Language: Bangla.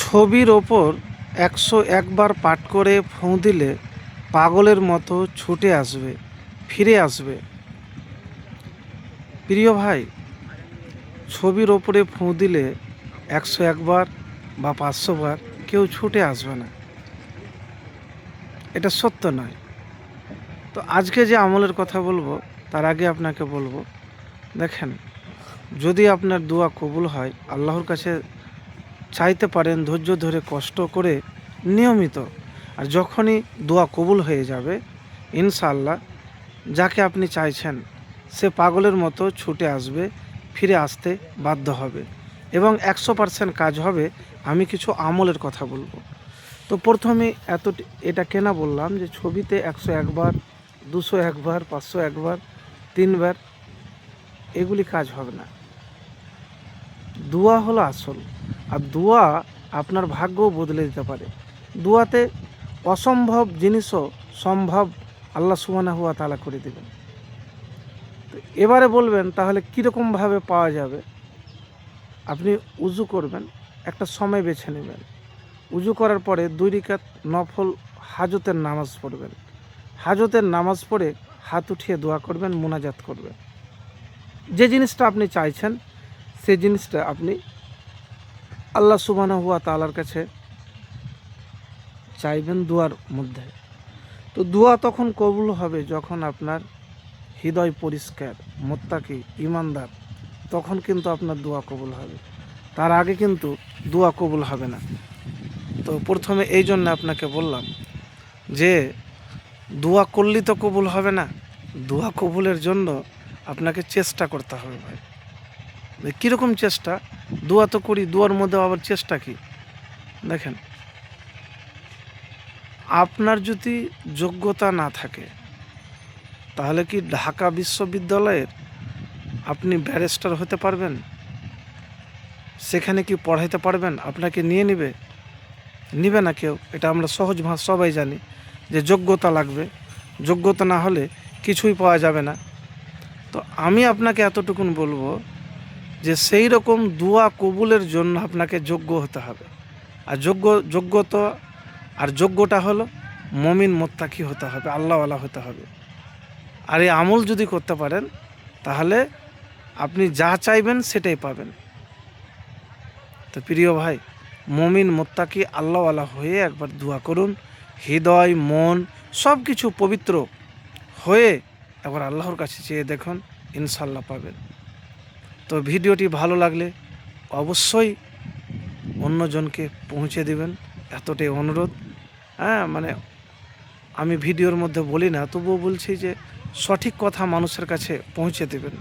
ছবির ওপর একশো একবার পাঠ করে ফোঁ দিলে পাগলের মতো ছুটে আসবে, ফিরে আসবে। প্রিয় ভাই, ছবির ওপরে ফোঁ দিলে একশো একবার বা পাঁচশো বার কেউ ছুটে আসবে না। এটা সত্য নয়। তো আজকে যে আমলের কথা বলব, তার আগে আপনাকে বলব, দেখেন, যদি আপনার দোয়া কবুল হয়, আল্লাহর কাছে চাইতে পারেন ধৈর্য ধরে কষ্ট করে নিয়মিত। আর যখনই দোয়া কবুল হয়ে যাবে ইনশাল্লাহ যাকে আপনি চাইছেন, সে পাগলের মতো ছুটে আসবে, ফিরে আসতে বাধ্য হবে। এবং একশো পার্সেন্ট কাজ হবে, আমি কিছু আমলের কথা বলব। তো প্রথমে এত এটা কেনা বললাম যে ছবিতে একশো একবার, দুশো একবার, পাঁচশো একবার, তিনবার, এগুলি কাজ হবে না। দোয়া হলো আসল। আর দোয়া আপনার ভাগ্যও বদলে দিতে পারে। দোয়াতে অসম্ভব জিনিসও সম্ভব আল্লাহ সুবানা হুয়া তালা করে দেবেন। তো এবারে বলবেন, তাহলে কীরকমভাবে পাওয়া যাবে? আপনি উজু করবেন, একটা সময় বেছে নেবেন। উজু করার পরে দুই রিকাত নফল হাজতের নামাজ পড়বেন। হাজতের নামাজ পড়ে হাত উঠিয়ে দোয়া করবেন, মোনাজাত করবেন। যে জিনিসটা আপনি চাইছেন সেই জিনিসটা আপনি আল্লাহ সুবানা হুয়া তালার কাছে চাইবেন দুয়ার মধ্যে। তো দোয়া তখন কবুল হবে যখন আপনার হৃদয় পরিষ্কার, মোত্তাকি ইমানদার তখন কিন্তু আপনার দোয়া কবুল হবে। তার আগে কিন্তু দোয়া কবুল হবে না। তো প্রথমে এই জন্য আপনাকে বললাম যে, দোয়া করলেই তো কবুল হবে না। দোয়া কবুলের জন্য আপনাকে চেষ্টা করতে হবে ভাই। কীরকম চেষ্টা? দোয়া তো করি, দোয়ার মধ্যে আবার চেষ্টা কি? দেখেন, আপনার যদি যোগ্যতা না থাকে, তাহলে কি ঢাকা বিশ্ববিদ্যালয়ের আপনি ব্যারিস্টার হতে পারবেন? সেখানে কি পড়াইতে পারবেন? আপনাকে নিয়ে নেবে? নিবে না কেউ? এটা আমরা সহজ ভাষা, সবাই জানি যে যোগ্যতা লাগবে। যোগ্যতা না হলে কিছুই পাওয়া যাবে না। তো আমি আপনাকে এতটুকুন বলব যে সেই রকম দোয়া কবুলের জন্য আপনাকে যোগ্য হতে হবে। আর যোগ্য যোগ্যতা আর যোগ্যটা হলো মমিন মোত্তাকি হতে হবে, আল্লাহওয়ালা হতে হবে। আর এই আমল যদি করতে পারেন, তাহলে আপনি যা চাইবেন সেটাই পাবেন। তো প্রিয় ভাই, মমিন মোত্তাকি আল্লাহওয়ালা হয়ে একবার দোয়া করুন। হৃদয়, মন সব কিছু পবিত্র হয়ে একবার আল্লাহর কাছে চেয়ে দেখুন, ইনশাল্লাহ পাবেন। তো ভিডিওটি ভালো লাগলে অবশ্যই অন্যজনকে পৌঁছে দেবেন। এতটাই অনুরোধ। হ্যাঁ মানে আমি ভিডিওর মধ্যে বলি না, তবুও বলছি যে সঠিক কথা মানুষের কাছে পৌঁছে দেবেন।